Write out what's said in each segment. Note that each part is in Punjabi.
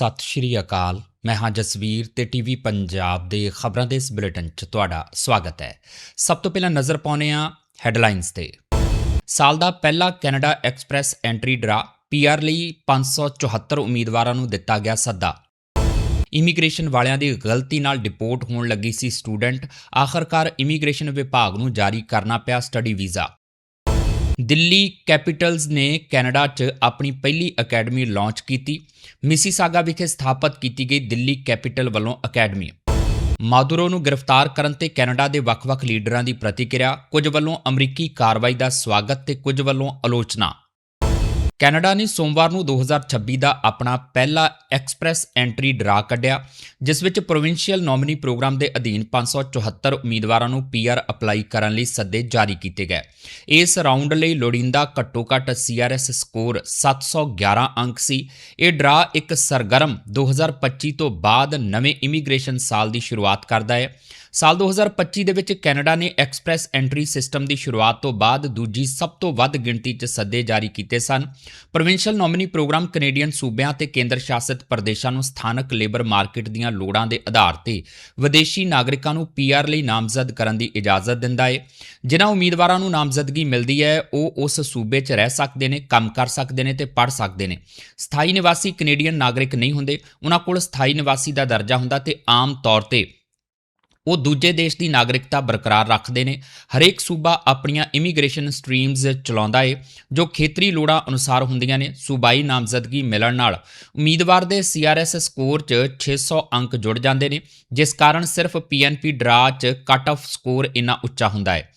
ਸਤਿ ਸ਼੍ਰੀ ਅਕਾਲ। ਮੈਂ ਹਾਂ ਜਸਵੀਰ ਤੇ ਟੀਵੀ ਪੰਜਾਬ ਦੇ ਖਬਰਾਂ ਦੇ ਇਸ ਬੁਲੇਟਿਨ 'ਚ ਤੁਹਾਡਾ ਸਵਾਗਤ ਹੈ। ਸਭ ਤੋਂ ਪਹਿਲਾਂ ਨਜ਼ਰ ਪਾਉਂਦੇ ਹਾਂ ਹੈਡਲਾਈਨਸ ਤੇ। ਸਾਲ ਦਾ ਪਹਿਲਾ Canada express entry draw PR ਲਈ 574 ਉਮੀਦਵਾਰਾਂ ਨੂੰ ਦਿੱਤਾ ਗਿਆ ਸੱਦਾ। ਇਮੀਗ੍ਰੇਸ਼ਨ ਵਾਲਿਆਂ ਦੀ ਗਲਤੀ ਨਾਲ ਡਿਪੋਰਟ ਹੋਣ ਲੱਗੀ ਸੀ ਸਟੂਡੈਂਟ। ਆਖਰਕਾਰ ਇਮੀਗ੍ਰੇਸ਼ਨ ਵਿਭਾਗ ਨੂੰ ਜਾਰੀ ਕਰਨਾ ਪਿਆ ਸਟੱਡੀ ਵੀਜ਼ਾ। ਦਿੱਲੀ ਕੈਪੀਟਲਸ ਨੇ ਕੈਨੇਡਾ 'ਚ ਆਪਣੀ ਪਹਿਲੀ ਅਕੈਡਮੀ ਲਾਂਚ ਕੀਤੀ। ਮਿਸੀਸਾਗਾ ਵਿਖੇ ਸਥਾਪਿਤ ਕੀਤੀ ਗਈ ਦਿੱਲੀ ਕੈਪੀਟਲ ਵੱਲੋਂ ਅਕੈਡਮੀ। ਮਾਦੁਰੋ ਨੂੰ ਗ੍ਰਿਫਤਾਰ ਕਰਨ ਤੇ ਕੈਨੇਡਾ ਦੇ ਵੱਖ-ਵੱਖ ਲੀਡਰਾਂ ਦੀ ਪ੍ਰਤੀਕਿਰਿਆ, ਕੁਝ ਵੱਲੋਂ ਅਮਰੀਕੀ ਕਾਰਵਾਈ ਦਾ ਸਵਾਗਤ ਤੇ ਕੁਝ ਵੱਲੋਂ ਆਲੋਚਨਾ। ਕੈਨੇਡਾ ਨੇ ਸੋਮਵਾਰ ਨੂੰ 2026 ਦਾ ਆਪਣਾ ਪਹਿਲਾ ਐਕਸਪ੍ਰੈਸ ਐਂਟਰੀ ਡਰਾ ਕੱਢਿਆ, ਜਿਸ ਵਿੱਚ ਪ੍ਰੋਵਿੰਸ਼ੀਅਲ ਨੋਮਿਨੀ ਪ੍ਰੋਗਰਾਮ ਦੇ ਅਧੀਨ 574 ਉਮੀਦਵਾਰਾਂ ਨੂੰ ਪੀਆਰ ਅਪਲਾਈ ਕਰਨ ਲਈ ਸੱਦੇ ਜਾਰੀ ਕੀਤੇ ਗਏ। ਇਸ ਰਾਊਂਡ ਲਈ ਲੋੜੀਂਦਾ ਘੱਟੋ-ਘੱਟ ਸੀਆਰਐਸ ਸਕੋਰ 711 ਅੰਕ ਸੀ। ਇਹ ਡਰਾ ਇੱਕ ਸਰਗਰਮ 2025 ਤੋਂ ਬਾਅਦ ਨਵੇਂ ਇਮੀਗ੍ਰੇਸ਼ਨ ਸਾਲ ਦੀ ਸ਼ੁਰੂਆਤ ਕਰਦਾ ਹੈ। ਸਾਲ 2025 ਦੇ ਵਿੱਚ ਕੈਨੇਡਾ ਨੇ ਐਕਸਪ੍ਰੈਸ ਐਂਟਰੀ ਸਿਸਟਮ ਦੀ ਸ਼ੁਰੂਆਤ ਤੋਂ ਬਾਅਦ ਦੂਜੀ ਸਭ ਤੋਂ ਵੱਧ ਗਿਣਤੀ 'ਚ ਸੱਦੇ ਜਾਰੀ ਕੀਤੇ ਸਨ। ਪ੍ਰੋਵਿੰਸ਼ੀਅਲ ਨੋਮਿਨੀ ਪ੍ਰੋਗਰਾਮ ਕੈਨੇਡੀਅਨ ਸੂਬਿਆਂ ਤੇ ਕੇਂਦਰ ਸ਼ਾਸਿਤ ਪ੍ਰਦੇਸ਼ਾਂ ਨੂੰ ਸਥਾਨਕ ਲੇਬਰ ਮਾਰਕੀਟ ਦੀਆਂ ਲੋੜਾਂ ਦੇ ਆਧਾਰ ਤੇ ਵਿਦੇਸ਼ੀ ਨਾਗਰਿਕਾਂ ਨੂੰ ਪੀਆਰ ਲਈ ਨਾਮਜ਼ਦ ਕਰਨ ਦੀ ਇਜਾਜ਼ਤ ਦਿੰਦਾ ਹੈ ਜਿਨ੍ਹਾਂ ਉਮੀਦਵਾਰਾਂ ਨੂੰ ਨਾਮਜ਼ਦਗੀ ਮਿਲਦੀ ਹੈ, ਉਹ ਉਸ ਸੂਬੇ 'ਚ ਰਹਿ ਸਕਦੇ ਨੇ, ਕੰਮ ਕਰ ਸਕਦੇ ਨੇ ਤੇ ਪੜ੍ਹ ਸਕਦੇ ਨੇ। ਸਥਾਈ ਨਿਵਾਸੀ ਕੈਨੇਡੀਅਨ ਨਾਗਰਿਕ ਨਹੀਂ ਹੁੰਦੇ, ਉਹਨਾਂ ਕੋਲ ਸਥਾਈ ਨਿਵਾਸੀ ਦਾ ਦਰਜਾ ਹੁੰਦਾ ਤੇ ਆਮ ਤੌਰ ਤੇ ਉਹ ਦੂਜੇ ਦੇਸ਼ ਦੀ ਨਾਗਰਿਕਤਾ ਬਰਕਰਾਰ ਰੱਖਦੇ ਨੇ। ਹਰੇਕ ਸੂਬਾ ਆਪਣੀਆਂ ਇਮੀਗ੍ਰੇਸ਼ਨ ਸਟਰੀਮਸ ਚਲਾਉਂਦਾ ਏ, ਜੋ ਖੇਤਰੀ ਲੋੜਾਂ ਅਨੁਸਾਰ ਹੁੰਦੀਆਂ ਨੇ, ਸੂਬਾਈ ਨਾਮਜ਼ਦਗੀ ਮਿਲਣ ਨਾਲ। ਉਮੀਦਵਾਰ ਦੇ ਸੀਆਰਐਸ ਸਕੋਰ 'ਚ 600 ਅੰਕ ਜੁੜ ਜਾਂਦੇ ਨੇ, ਜਿਸ ਕਾਰਨ ਸਿਰਫ ਪੀਐਨਪੀ ਡਰਾ 'ਚ ਕੱਟ ਆਫ ਸਕੋਰ ਇੰਨਾ ਉੱਚਾ ਹੁੰਦਾ ਹੈ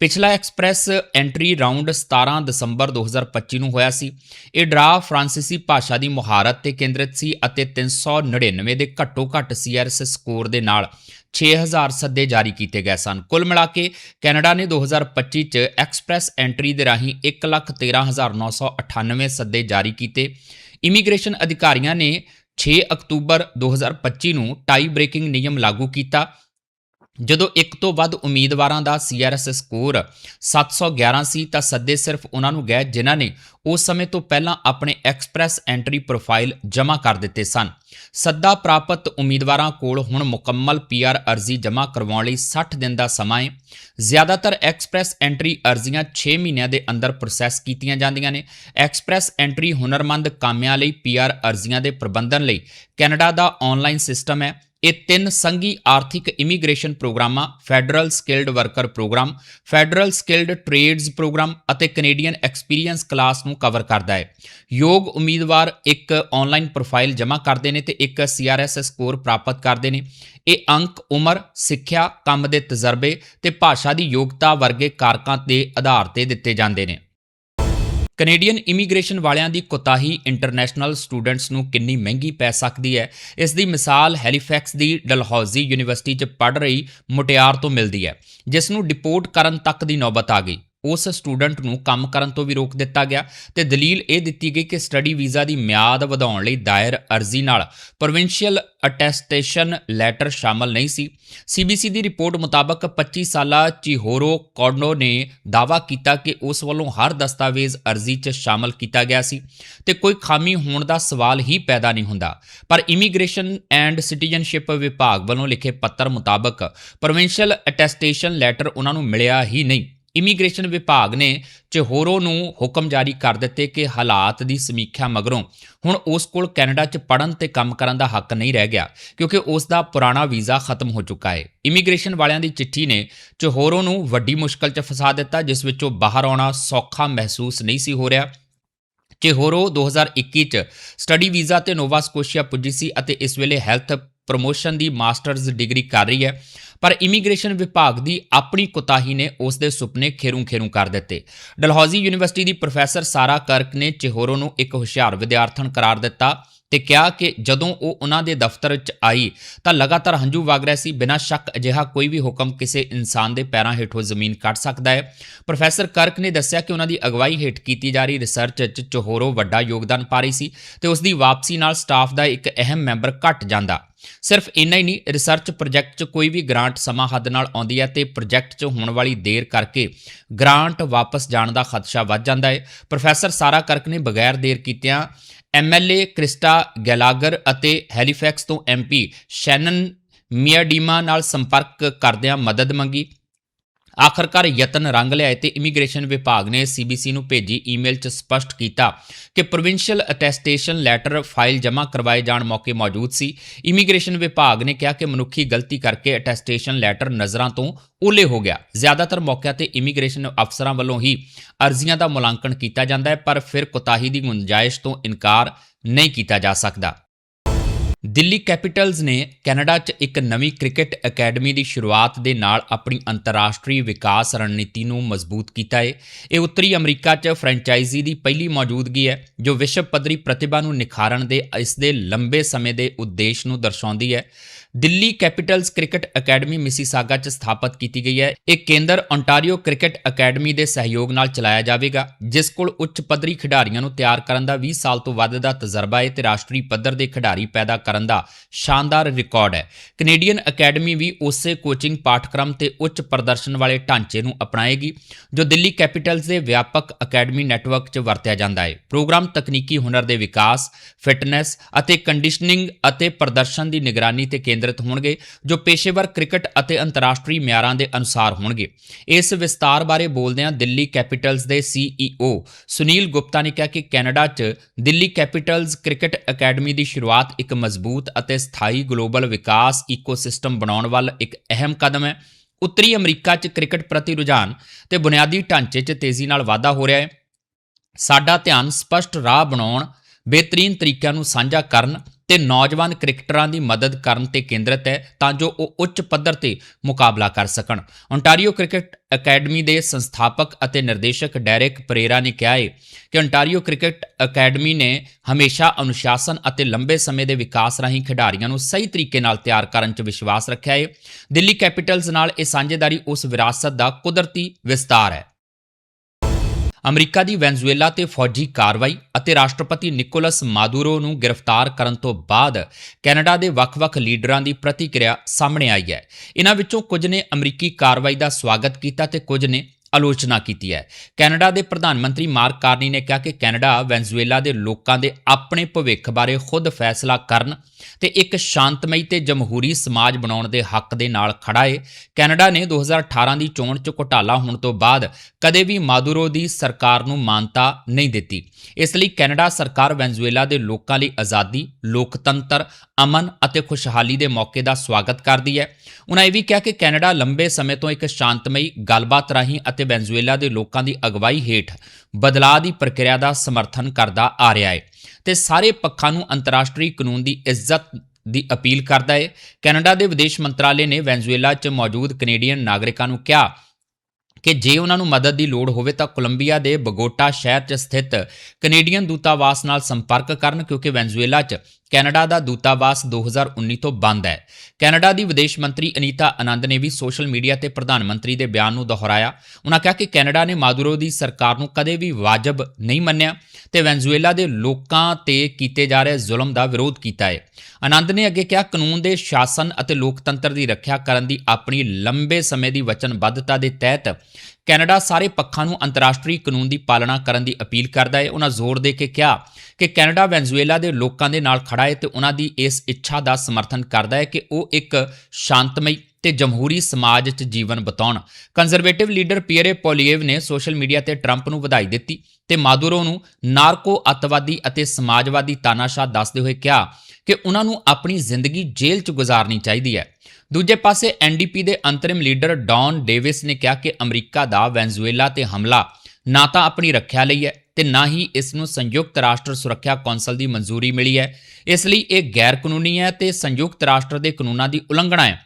ਪਿਛਲਾ ਐਕਸਪ੍ਰੈਸ ਐਂਟਰੀ ਰਾਉਂਡ 17 ਦਸੰਬਰ 2025 ਨੂੰ ਹੋਇਆ ਸੀ। ਇਹ ਡਰਾ ਫ੍ਰਾਂਸੀਸੀ ਭਾਸ਼ਾ ਦੀ ਮੁਹਾਰਤ ਤੇ ਕੇਂਦਰਿਤ ਸੀ ਅਤੇ 399 ਦੇ ਘੱਟੋ ਘੱਟ ਸੀਆਰਐਸ ਸਕੋਰ ਦੇ ਨਾਲ 6000 ਸੱਦੇ ਜਾਰੀ ਕੀਤੇ ਗਏ ਸਨ। ਕੁੱਲ ਮਿਲਾ ਕੇ ਕੈਨੇਡਾ ਨੇ 2025 ਚ ਐਕਸਪ੍ਰੈਸ ਐਂਟਰੀ ਦੇ ਰਾਹੀਂ 113998 ਸੱਦੇ ਜਾਰੀ ਕੀਤੇ। ਇਮੀਗ੍ਰੇਸ਼ਨ ਅਧਿਕਾਰੀਆਂ ਨੇ 6 ਅਕਤੂਬਰ 2025 ਨੂੰ ਟਾਈ ਬ੍ਰੇਕਿੰਗ ਨਿਯਮ ਲਾਗੂ ਕੀਤਾ। ਜਦੋਂ ਇੱਕ ਤੋਂ ਵੱਧ ਉਮੀਦਵਾਰਾਂ ਦਾ ਸੀਆਰਐਸ ਸਕੋਰ 711 ਸੀ ਤਾਂ ਸੱਦੇ ਸਿਰਫ ਉਹਨਾਂ ਨੂੰ ਗਏ ਜਿਨ੍ਹਾਂ ਨੇ ਉਸ ਸਮੇਂ ਤੋਂ ਪਹਿਲਾਂ ਆਪਣੇ ਐਕਸਪ੍ਰੈਸ ਐਂਟਰੀ ਪ੍ਰੋਫਾਈਲ ਜਮ੍ਹਾਂ ਕਰ ਦਿੱਤੇ ਸਨ। ਸੱਦਾ ਪ੍ਰਾਪਤ ਉਮੀਦਵਾਰਾਂ ਕੋਲ ਹੁਣ ਮੁਕੰਮਲ ਪੀਆਰ ਅਰਜ਼ੀ ਜਮ੍ਹਾਂ ਕਰਵਾਉਣ ਲਈ 60 ਦਿਨ ਦਾ ਸਮਾਂ ਹੈ ਜ਼ਿਆਦਾਤਰ ਐਕਸਪ੍ਰੈਸ ਐਂਟਰੀ ਅਰਜ਼ੀਆਂ 6 ਮਹੀਨਿਆਂ ਦੇ ਅੰਦਰ ਪ੍ਰੋਸੈਸ ਕੀਤੀਆਂ ਜਾਂਦੀਆਂ ਨੇ। ਐਕਸਪ੍ਰੈਸ ਐਂਟਰੀ ਹੁਨਰਮੰਦ ਕਾਮਿਆਂ ਲਈ ਪੀਆਰ ਅਰਜ਼ੀਆਂ ਦੇ ਪ੍ਰਬੰਧਨ ਲਈ ਕੈਨੇਡਾ ਦਾ ਆਨਲਾਈਨ ਸਿਸਟਮ ਹੈ। ਇਹ ਤਿੰਨ ਸੰਘੀ ਆਰਥਿਕ ਇਮੀਗ੍ਰੇਸ਼ਨ ਪ੍ਰੋਗਰਾਮਾਂ, federal skilled worker program, federal skilled trades program ਅਤੇ ਕੈਨੇਡੀਅਨ ਐਕਸਪੀਰੀਅੰਸ ਕਲਾਸ ਨੂੰ ਕਵਰ ਕਰਦਾ ਹੈ। ਯੋਗ ਉਮੀਦਵਾਰ ਇੱਕ ਆਨਲਾਈਨ ਪ੍ਰੋਫਾਈਲ ਜਮ੍ਹਾਂ ਕਰਦੇ ਨੇ ਤੇ ਇੱਕ ਸੀਆਰਐਸ ਸਕੋਰ ਪ੍ਰਾਪਤ ਕਰਦੇ ਨੇ। ਇਹ ਅੰਕ, ਉਮਰ, ਸਿੱਖਿਆ, ਕੰਮ ਦੇ ਤਜਰਬੇ ਤੇ ਭਾਸ਼ਾ ਦੀ ਯੋਗਤਾ ਵਰਗੇ ਕਾਰਕਾਂ ਦੇ ਆਧਾਰ ਤੇ ਦਿੱਤੇ ਜਾਂਦੇ ਨੇ। ਕੈਨੇਡੀਅਨ ਇਮੀਗ੍ਰੇਸ਼ਨ ਵਾਲਿਆਂ ਦੀ ਕੋਤਾਹੀ ਇੰਟਰਨੈਸ਼ਨਲ ਸਟੂਡੈਂਟਸ ਨੂੰ ਕਿੰਨੀ ਮਹਿੰਗੀ ਪੈ ਸਕਦੀ ਹੈ, ਇਸ ਦੀ ਮਿਸਾਲ ਹੈਲੀਫੈਕਸ ਦੀ ਡਲਹੌਜ਼ੀ ਯੂਨੀਵਰਸਿਟੀ 'ਚ ਪੜ੍ਹ ਰਹੀ ਮੁਟਿਆਰ ਤੋਂ ਮਿਲਦੀ ਹੈ, ਜਿਸ ਨੂੰ ਡਿਪੋਰਟ ਕਰਨ ਤੱਕ ਦੀ ਨੌਬਤ ਆ ਗਈ। ਉਸ ਸਟੂਡੈਂਟ ਨੂੰ ਕੰਮ ਕਰਨ ਤੋਂ ਵੀ ਰੋਕ ਦਿੱਤਾ ਗਿਆ ਤੇ ਦਲੀਲ ਇਹ ਦਿੱਤੀ ਗਈ ਕਿ ਸਟੱਡੀ ਵੀਜ਼ਾ ਦੀ ਮਿਆਦ ਵਧਾਉਣ ਲਈ ਦਾਇਰ ਅਰਜ਼ੀ ਨਾਲ ਪ੍ਰੋਵਿੰਸ਼ੀਅਲ ਅਟੈਸਟੇਸ਼ਨ ਲੈਟਰ ਸ਼ਾਮਲ ਨਹੀਂ ਸੀ। ਸੀਬੀਸੀ ਦੀ ਰਿਪੋਰਟ ਮੁਤਾਬਕ 25 ਸਾਲਾ ਚਿਹੋਰੋ ਕੋਡਨੋ ਨੇ ਦਾਅਵਾ ਕੀਤਾ ਕਿ ਉਸ ਵੱਲੋਂ ਹਰ ਦਸਤਾਵੇਜ਼ ਅਰਜ਼ੀ 'ਚ ਸ਼ਾਮਲ ਕੀਤਾ ਗਿਆ ਸੀ ਤੇ ਕੋਈ ਖਾਮੀ ਹੋਣ ਦਾ ਸਵਾਲ ਹੀ ਪੈਦਾ ਨਹੀਂ ਹੁੰਦਾ। ਪਰ ਇਮੀਗ੍ਰੇਸ਼ਨ ਐਂਡ ਸਿਟੀਜ਼ਨਸ਼ਿਪ ਵਿਭਾਗ ਵੱਲੋਂ ਲਿਖੇ ਪੱਤਰ ਮੁਤਾਬਕ ਪ੍ਰੋਵਿੰਸ਼ੀਅਲ ਅਟੈਸਟੇਸ਼ਨ ਲੈਟਰ ਉਹਨਾਂ ਨੂੰ ਮਿਲਿਆ ਹੀ ਨਹੀਂ। ਇਮੀਗ੍ਰੇਸ਼ਨ ਵਿਭਾਗ ਨੇ ਚਹੋਰੋ ਨੂੰ ਹੁਕਮ ਜਾਰੀ ਕਰ ਦਿੱਤੇ ਕਿ ਹਾਲਾਤ ਦੀ ਸਮੀਖਿਆ ਮਗਰੋਂ ਹੁਣ ਉਸ ਕੋਲ ਕੈਨੇਡਾ 'ਚ ਪੜਨ ਤੇ ਕੰਮ ਕਰਨ ਦਾ ਹੱਕ ਨਹੀਂ ਰਹਿ ਗਿਆ, ਕਿਉਂਕਿ ਉਸ ਦਾ ਪੁਰਾਣਾ ਵੀਜ਼ਾ ਖਤਮ ਹੋ ਚੁੱਕਾ ਹੈ। ਇਮੀਗ੍ਰੇਸ਼ਨ ਵਾਲਿਆਂ ਦੀ ਚਿੱਠੀ ਨੇ ਚਹੋਰੋ ਨੂੰ ਵੱਡੀ ਮੁਸ਼ਕਲ 'ਚ ਫਸਾ ਦਿੱਤਾ, ਜਿਸ ਵਿੱਚੋਂ ਬਾਹਰ ਆਉਣਾ ਸੌਖਾ ਮਹਿਸੂਸ ਨਹੀਂ ਸੀ ਹੋ ਰਿਹਾ। ਚਿਹੋਰੋ 2021 ਚ ਸਟੱਡੀ ਵੀਜ਼ਾ ਤੇ ਨੋਵਾ ਸਕੋਸ਼ੀਆ ਪੁੱਜੀ ਸੀ ਅਤੇ ਇਸ ਵੇਲੇ ਹੈਲਥ ਪ੍ਰੋਮੋਸ਼ਨ ਦੀ ਮਾਸਟਰਜ਼ ਡਿਗਰੀ ਕਰ ਰਹੀ ਹੈ, ਪਰ ਇਮੀਗ੍ਰੇਸ਼ਨ ਵਿਭਾਗ ਦੀ ਆਪਣੀ ਕੁਤਾਹੀ ਨੇ ਉਸ ਦੇ ਸੁਪਨੇ ਖੇਰੂ ਖੇਰੂ ਕਰ ਦਿੱਤੇ। ਡਲਹੌਜ਼ੀ ਯੂਨੀਵਰਸਿਟੀ ਦੀ ਪ੍ਰੋਫੈਸਰ ਸਾਰਾ ਕਰਕ ਨੇ ਚਿਹੋਰੋ ਨੂੰ ਇੱਕ ਹੁਸ਼ਿਆਰ ਵਿਦਿਆਰਥਣ ਕਰਾਰ ਦਿੱਤਾ ਤੇ ਕਿਹਾ ਕਿ ਜਦੋਂ ਉਹ ਉਹਨਾਂ ਦੇ ਦਫ਼ਤਰ 'ਚ ਆਈ ਤਾਂ ਲਗਾਤਾਰ ਹੰਝੂ ਵਗ ਰਿਹਾ ਸੀ, ਬਿਨਾਂ ਸ਼ੱਕ ਅਜਿਹਾ ਕੋਈ ਵੀ ਹੁਕਮ ਕਿਸੇ ਇਨਸਾਨ ਦੇ ਪੈਰਾਂ ਹੇਠੋਂ ਜ਼ਮੀਨ ਕੱਢ ਸਕਦਾ ਹੈ। ਪ੍ਰੋਫੈਸਰ ਕਰਕ ਨੇ ਦੱਸਿਆ ਕਿ ਉਹਨਾਂ ਦੀ ਅਗਵਾਈ ਹੇਠ ਕੀਤੀ ਜਾ ਰਹੀ ਰਿਸਰਚ 'ਚ ਚੋਹੋਰੋ ਵੱਡਾ ਯੋਗਦਾਨ ਪਾ ਰਹੀ ਸੀ ਤੇ ਉਸ ਦੀ ਵਾਪਸੀ ਨਾਲ ਸਟਾਫ ਦਾ ਇੱਕ ਅਹਿਮ ਮੈਂਬਰ ਘਟ ਜਾਂਦਾ। ਸਿਰਫ ਇੰਨਾ ਹੀ ਨਹੀਂ ਰਿਸਰਚ ਪ੍ਰੋਜੈਕਟ 'ਚ ਕੋਈ ਵੀ ਗ੍ਰਾਂਟ ਸਮਾਂ ਹੱਦ ਨਾਲ ਆਉਂਦੀ ਹੈ ਤੇ ਪ੍ਰੋਜੈਕਟ 'ਚ ਹੋਣ ਵਾਲੀ ਦੇਰ ਕਰਕੇ ਗ੍ਰਾਂਟ ਵਾਪਸ ਜਾਣ ਦਾ ਖਦਸ਼ਾ ਵੱਧ ਜਾਂਦਾ ਹੈ। ਪ੍ਰੋਫੈਸਰ ਸਾਰਾ ਕਰਕ ਨੇ ਬਗੈਰ ਦੇਰ ਕੀਤਿਆਂ ਐਮਐਲਏ ਕ੍ਰਿਸਟਾ ਗੈਲਾਗਰ ਅਤੇ ਹੈਲੀਫੈਕਸ ਤੋਂ ਐਮਪੀ ਸ਼ੈਨਨ ਮੀਆਡੀਮਾ ਨਾਲ ਸੰਪਰਕ ਕਰਦਿਆਂ ਮਦਦ ਮੰਗੀ। ਆਖਰਕਾਰ ਯਤਨ ਰੰਗ ਲਿਆਏ ਤੇ ਇਮੀਗ੍ਰੇਸ਼ਨ ਵਿਭਾਗ ਨੇ ਸੀਬੀਸੀ ਨੂੰ ਭੇਜੀ ਈਮੇਲ 'ਚ ਸਪਸ਼ਟ ਕੀਤਾ ਕਿ ਪ੍ਰੋਵਿੰਸ਼ੀਅਲ ਅਟੈਸਟੇਸ਼ਨ ਲੈਟਰ ਫਾਈਲ ਜਮ੍ਹਾਂ ਕਰਵਾਏ ਜਾਣ ਮੌਕੇ ਮੌਜੂਦ ਸੀ। ਇਮੀਗ੍ਰੇਸ਼ਨ ਵਿਭਾਗ ਨੇ ਕਿਹਾ ਕਿ ਮਨੁੱਖੀ ਗਲਤੀ ਕਰਕੇ ਅਟੈਸਟੇਸ਼ਨ ਲੈਟਰ ਨਜ਼ਰਾਂ ਤੋਂ ਓਲੇ ਹੋ ਗਿਆ। ਜ਼ਿਆਦਾਤਰ ਮੌਕਿਆਂ ਤੇ ਇਮੀਗ੍ਰੇਸ਼ਨ ਅਫਸਰਾਂ ਵੱਲੋਂ ਹੀ ਅਰਜ਼ੀਆਂ ਦਾ ਮੁਲਾਂਕਣ ਕੀਤਾ ਜਾਂਦਾ ਹੈ, ਪਰ ਫਿਰ ਕੁਤਾਹੀ ਦੀ ਗੁੰਜਾਇਸ਼ ਤੋਂ ਇਨਕਾਰ ਨਹੀਂ ਕੀਤਾ ਜਾ ਸਕਦਾ। ਦਿੱਲੀ ਕੈਪੀਟਲਸ ਨੇ ਕੈਨੇਡਾ 'ਚ ਇੱਕ ਨਵੀਂ ਕ੍ਰਿਕਟ ਅਕੈਡਮੀ ਦੀ ਸ਼ੁਰੂਆਤ ਦੇ ਨਾਲ ਆਪਣੀ ਅੰਤਰਰਾਸ਼ਟਰੀ ਵਿਕਾਸ ਰਣਨੀਤੀ ਨੂੰ ਮਜ਼ਬੂਤ ਕੀਤਾ ਹੈ ਇਹ ਉੱਤਰੀ ਅਮਰੀਕਾ 'ਚ ਫਰੈਂਚਾਈਜ਼ੀ ਦੀ ਪਹਿਲੀ ਮੌਜੂਦਗੀ ਹੈ, ਜੋ ਵਿਸ਼ਵ ਪੱਧਰੀ ਪ੍ਰਤਿਭਾ ਨੂੰ ਨਿਖਾਰਨ ਦੇ, ਇਸ ਦੇ ਲੰਬੇ ਸਮੇਂ ਦੇ ਉਦੇਸ਼ ਨੂੰ ਦਰਸਾਉਂਦੀ ਹੈ। Delhi capitals cricket academy Mississauga 'ਚ ਸਥਾਪਿਤ ਕੀਤੀ ਗਈ ਹੈ। ਇਹ ਕੇਂਦਰ ਓਨਟਾਰੀਓ ਕ੍ਰਿਕਟ ਅਕੈਡਮੀ ਦੇ ਸਹਿਯੋਗ ਨਾਲ ਚਲਾਇਆ ਜਾਵੇਗਾ, ਜਿਸ ਕੋਲ ਉੱਚ ਪੱਧਰੀ ਖਿਡਾਰੀਆਂ ਨੂੰ ਤਿਆਰ ਕਰਨ ਦਾ 20 ਸਾਲ ਤੋਂ ਵੱਧ ਦਾ ਤਜਰਬਾ ਹੈ ਤੇ ਰਾਸ਼ਟਰੀ ਪੱਧਰ ਦੇ ਖਿਡਾਰੀ ਪੈਦਾ ਕਰਨ ਦਾ ਸ਼ਾਨਦਾਰ ਰਿਕਾਰਡ ਹੈ। ਕੈਨੇਡੀਅਨ ਅਕੈਡਮੀ ਵੀ ਉਸੇ ਕੋਚਿੰਗ ਪਾਠਕ੍ਰਮ ਤੇ ਉੱਚ ਪ੍ਰਦਰਸ਼ਨ ਵਾਲੇ ਢਾਂਚੇ ਨੂੰ ਅਪਣਾਏਗੀ, ਜੋ ਦਿੱਲੀ ਕੈਪੀਟਲਸ ਦੇ ਵਿਆਪਕ ਅਕੈਡਮੀ ਨੈਟਵਰਕ 'ਚ ਵਰਤਿਆ ਜਾਂਦਾ ਹੈ। ਪ੍ਰੋਗਰਾਮ ਤਕਨੀਕੀ ਹੁਨਰ ਦੇ ਵਿਕਾਸ, ਫਿਟਨੈਸ ਅਤੇ ਕੰਡੀਸ਼ਨਿੰਗ ਅਤੇ ਪ੍ਰਦਰਸ਼ਨ ਦੀ ਨਿਗਰਾਨੀ ਤੇ ਕੇਂਦਰ ਕੇਂਦਰਿਤ ਹੋਣਗੇ, ਜੋ ਪੇਸ਼ੇਵਰ ਕ੍ਰਿਕਟ ਅਤੇ ਅੰਤਰਰਾਸ਼ਟਰੀ ਮਿਆਰਾਂ ਦੇ ਅਨੁਸਾਰ ਹੋਣਗੇ। ਇਸ ਵਿਸਤਾਰ ਬਾਰੇ ਬੋਲਦਿਆਂ ਦਿੱਲੀ ਕੈਪੀਟਲਸ ਦੇ ਸੀਈਓ ਸੁਨੀਲ ਗੁਪਤਾ ਨੇ ਕਿਹਾ ਕਿ ਕੈਨੇਡਾ 'ਚ ਦਿੱਲੀ ਕੈਪੀਟਲਸ ਕ੍ਰਿਕਟ ਅਕੈਡਮੀ ਦੀ ਸ਼ੁਰੂਆਤ ਇੱਕ ਮਜ਼ਬੂਤ ਅਤੇ ਸਥਾਈ ਗਲੋਬਲ ਵਿਕਾਸ ਇਕੋਸਿਸਟਮ ਬਣਾਉਣ ਵੱਲ ਇੱਕ ਅਹਿਮ ਕਦਮ ਹੈ। ਉੱਤਰੀ ਅਮਰੀਕਾ 'ਚ ਕ੍ਰਿਕਟ ਪ੍ਰਤੀ ਰੁਝਾਨ ਤੇ ਬੁਨਿਆਦੀ ਢਾਂਚੇ 'ਚ ਤੇਜ਼ੀ ਨਾਲ ਵਾਧਾ ਹੋ ਰਿਹਾ ਹੈ। ਸਾਡਾ ਧਿਆਨ ਸਪਸ਼ਟ ਰਾਹ ਬਣਾਉਣ, ਬਿਹਤਰੀਨ ਤਰੀਕਿਆਂ ਨੂੰ ਸਾਂਝਾ ਕਰਨ ਤੇ ਨੌਜਵਾਨ ਕ੍ਰਿਕਟਰਾਂ ਦੀ ਮਦਦ ਕਰਨ ਤੇ ਕੇਂਦਰਿਤ ਹੈ ਤਾਂ ਜੋ ਉਹ ਉੱਚ ਪੱਧਰ ਤੇ ਮੁਕਾਬਲਾ ਕਰ ਸਕਣ। ਓਨਟਾਰੀਓ ਕ੍ਰਿਕਟ ਅਕੈਡਮੀ ਦੇ ਸੰਸਥਾਪਕ ਅਤੇ ਨਿਰਦੇਸ਼ਕ ਡੈਰਿਕ ਪਰੇਰਾ ਨੇ ਕਿਹਾ ਹੈ ਕਿ ਓਨਟਾਰੀਓ ਕ੍ਰਿਕਟ ਅਕੈਡਮੀ ਨੇ ਹਮੇਸ਼ਾ ਅਨੁਸ਼ਾਸਨ ਅਤੇ ਲੰਬੇ ਸਮੇਂ ਦੇ ਵਿਕਾਸ ਰਾਹੀਂ ਖਿਡਾਰੀਆਂ ਨੂੰ ਸਹੀ ਤਰੀਕੇ ਨਾਲ ਤਿਆਰ ਕਰਨ 'ਚ ਵਿਸ਼ਵਾਸ ਰੱਖਿਆ ਹੈ ਦਿੱਲੀ ਕੈਪੀਟਲਸ ਨਾਲ ਇਹ ਸਾਂਝੇਦਾਰੀ ਉਸ ਵਿਰਾਸਤ ਦਾ ਕੁਦਰਤੀ ਵਿਸਤਾਰ ਹੈ। ਅਮਰੀਕਾ ਦੀ ਵੈਨਜ਼ੂਏਲਾ ਤੇ ਫੌਜੀ ਕਾਰਵਾਈ ਅਤੇ ਰਾਸ਼ਟਰਪਤੀ ਨਿਕੋਲਸ ਮਾਦੂਰੋ ਨੂੰ ਗ੍ਰਿਫਤਾਰ ਕਰਨ ਤੋਂ ਬਾਅਦ ਕੈਨੇਡਾ ਦੇ ਵੱਖ-ਵੱਖ ਲੀਡਰਾਂ ਦੀ ਪ੍ਰਤੀਕਿਰਿਆ ਸਾਹਮਣੇ ਆਈ ਹੈ। ਇਹਨਾਂ ਵਿੱਚੋਂ ਕੁਝ ਨੇ ਅਮਰੀਕੀ ਕਾਰਵਾਈ ਦਾ ਸਵਾਗਤ ਕੀਤਾ ਤੇ ਕੁਝ ਨੇ ਆਲੋਚਨਾ ਕੀਤੀ ਹੈ। ਕੈਨੇਡਾ ਦੇ ਪ੍ਰਧਾਨ ਮੰਤਰੀ ਮਾਰਕ ਕਾਰਨੀ ਨੇ ਕਿਹਾ ਕਿ ਕੈਨੇਡਾ ਵੈਨਜ਼ੂਏਲਾ ਦੇ ਲੋਕਾਂ ਦੇ ਆਪਣੇ ਭਵਿੱਖ ਬਾਰੇ ਖੁਦ ਫੈਸਲਾ ਕਰਨ ਤੇ ਇੱਕ ਸ਼ਾਂਤਮਈ ਤੇ ਜਮਹੂਰੀ ਸਮਾਜ ਬਣਾਉਣ ਦੇ ਹੱਕ ਦੇ ਨਾਲ ਖੜਾ ਏ। ਕੈਨੇਡਾ ਨੇ 2018 ਦੀ ਚੋਣ 'ਚ ਘੁਟਾਲਾ ਹੋਣ ਤੋਂ ਬਾਅਦ ਕਦੇ ਵੀ ਮਾਦੂਰੋ ਦੀ ਸਰਕਾਰ ਨੂੰ ਮਾਨਤਾ ਨਹੀਂ ਦਿੱਤੀ। ਇਸ ਲਈ ਕੈਨੇਡਾ ਸਰਕਾਰ ਵੈਨਜ਼ੂਏਲਾ ਦੇ ਲੋਕਾਂ ਲਈ ਆਜ਼ਾਦੀ, ਲੋਕਤੰਤਰ, ਅਮਨ ਅਤੇ ਖੁਸ਼ਹਾਲੀ ਦੇ ਮੌਕੇ ਦਾ ਸਵਾਗਤ ਕਰਦੀ ਹੈ। ਉਹਨਾਂ ਇਹ ਵੀ ਕਿਹਾ ਕਿ ਕੈਨੇਡਾ ਲੰਬੇ ਸਮੇਂ ਤੋਂ ਇੱਕ ਸ਼ਾਂਤਮਈ ਗੱਲਬਾਤ ਰਾਹੀਂ ਅਤੇ ਅਤੇ ਵੈਨਜ਼ੂਏਲਾ ਦੇ ਲੋਕਾਂ ਦੀ ਅਗਵਾਈ ਹੇਠ ਬਦਲਾਅ ਦੀ ਪ੍ਰਕਿਰਿਆ ਦਾ ਸਮਰਥਨ ਕਰਦਾ ਆ ਰਿਹਾ ਹੈ। ਤੇ ਸਾਰੇ ਪੱਖਾਂ ਨੂੰ ਅੰਤਰਰਾਸ਼ਟਰੀ ਕਾਨੂੰਨ ਦੀ ਇੱਜ਼ਤ ਦੀ ਅਪੀਲ ਕਰਦਾ ਹੈ। ਕੈਨੇਡਾ ਦੇ ਵਿਦੇਸ਼ ਮੰਤਰਾਲੇ ਨੇ ਵੈਨਜ਼ੂਏਲਾ 'ਚ ਮੌਜੂਦ ਕੈਨੇਡੀਅਨ ਨਾਗਰਿਕਾਂ ਨੂੰ ਕਿਹਾ ਕਿ ਜੇ ਉਹਨਾਂ ਨੂੰ ਮਦਦ ਦੀ ਲੋੜ ਹੋਵੇ ਤਾਂ ਕੋਲੰਬੀਆ ਦੇ ਬਗੋਟਾ ਸ਼ਹਿਰ 'ਚ ਸਥਿਤ ਕੈਨੇਡੀਅਨ ਦੂਤਾਵਾਸ ਨਾਲ ਸੰਪਰਕ ਕਰਨ ਕਿਉਂਕਿ ਵੈਨਜ਼ੂਏਲਾ 'ਚ ਕੈਨੇਡਾ ਦਾ ਦੂਤਾਵਾਸ 2019 ਤੋਂ ਬੰਦ ਹੈ। ਕੈਨੇਡਾ ਦੀ ਵਿਦੇਸ਼ ਮੰਤਰੀ ਅਨੀਤਾ ਆਨੰਦ ਨੇ ਵੀ ਸੋਸ਼ਲ ਮੀਡੀਆ ਤੇ ਪ੍ਰਧਾਨ ਮੰਤਰੀ ਦੇ ਬਿਆਨ ਨੂੰ ਦੁਹਰਾਇਆ। ਉਹਨਾਂ ਕਿਹਾ ਕਿ ਕੈਨੇਡਾ ਨੇ ਮਾਦੂਰੋ ਦੀ ਸਰਕਾਰ ਨੂੰ ਕਦੇ ਵੀ ਵਾਜਬ ਨਹੀਂ ਮੰਨਿਆ ਤੇ ਵੈਨਜ਼ੂਏਲਾ ਦੇ ਲੋਕਾਂ ਤੇ ਕੀਤੇ ਜਾ ਰਹੇ ਜ਼ੁਲਮ ਦਾ ਵਿਰੋਧ ਕੀਤਾ ਹੈ। ਆਨੰਦ ਨੇ ਅੱਗੇ ਕਿਹਾ, ਕਾਨੂੰਨ ਦੇ ਸ਼ਾਸਨ ਅਤੇ ਲੋਕਤੰਤਰ ਦੀ ਰੱਖਿਆ ਕਰਨ ਦੀ ਆਪਣੀ ਲੰਬੇ ਸਮੇਂ ਦੀ ਵਚਨਬੱਧਤਾ ਦੇ ਤਹਿਤ ਕੈਨੇਡਾ ਸਾਰੇ ਪੱਖਾਂ ਨੂੰ ਅੰਤਰਰਾਸ਼ਟਰੀ ਕਾਨੂੰਨ ਦੀ ਪਾਲਣਾ ਕਰਨ ਦੀ ਅਪੀਲ ਕਰਦਾ ਹੈ। ਉਹਨਾਂ ਜ਼ੋਰ ਦੇ ਕੇ ਕਿਹਾ ਕਿ ਕੈਨੇਡਾ ਵੈਨਜ਼ੂਏਲਾ ਦੇ ਲੋਕਾਂ ਦੇ ਨਾਲ ਖੜਾ ਹੈ ਤੇ ਉਹਨਾਂ ਦੀ ਇਸ ਇੱਛਾ ਦਾ ਸਮਰਥਨ ਕਰਦਾ ਹੈ ਕਿ ਉਹ ਇੱਕ ਸ਼ਾਂਤਮਈ ਤੇ ਜਮਹੂਰੀ ਸਮਾਜ 'ਚ ਜੀਵਨ ਬਿਤਾਉਣ। ਕੰਜ਼ਰਵੇਟਿਵ ਲੀਡਰ ਪੀਅਰੇ ਪੋਲੀਏਵ ਨੇ ਸੋਸ਼ਲ ਮੀਡੀਆ ਤੇ ਟਰੰਪ ਨੂੰ ਵਧਾਈ ਦਿੱਤੀ ਤੇ ਮਾਦੂਰੋ ਨੂੰ ਨਾਰਕੋ ਅੱਤਵਾਦੀ ਅਤੇ ਸਮਾਜਵਾਦੀ ਤਾਨਾਸ਼ਾਹ ਦੱਸਦੇ ਹੋਏ ਕਿਹਾ ਕਿ ਉਹਨਾਂ ਨੂੰ ਆਪਣੀ ਜ਼ਿੰਦਗੀ ਜੇਲ੍ਹ 'ਚ ਗੁਜ਼ਾਰਨੀ ਚਾਹੀਦੀ ਹੈ। ਦੂਜੇ ਪਾਸੇ ਐਨਡੀਪੀ ਦੇ ਅੰਤਰਿਮ ਲੀਡਰ ਡੌਨ ਡੇਵਿਸ ਨੇ ਕਿਹਾ ਕਿ ਅਮਰੀਕਾ ਦਾ ਵੈਨਜ਼ੂਏਲਾ ਤੇ ਹਮਲਾ ਨਾ ਤਾਂ ਆਪਣੀ ਰੱਖਿਆ ਲਈ ਹੈ ਤੇ ਨਾ ਹੀ ਇਸ ਨੂੰ ਸੰਯੁਕਤ ਰਾਸ਼ਟਰ ਸੁਰੱਖਿਆ ਕੌਂਸਲ ਦੀ ਮਨਜ਼ੂਰੀ ਮਿਲੀ ਹੈ। ਇਸ ਲਈ ਇਹ ਗੈਰ ਕਾਨੂੰਨੀ ਹੈ ਤੇ ਸੰਯੁਕਤ ਰਾਸ਼ਟਰ ਦੇ ਕਾਨੂੰਨਾਂ ਦੀ ਉਲੰਘਣਾ ਹੈ।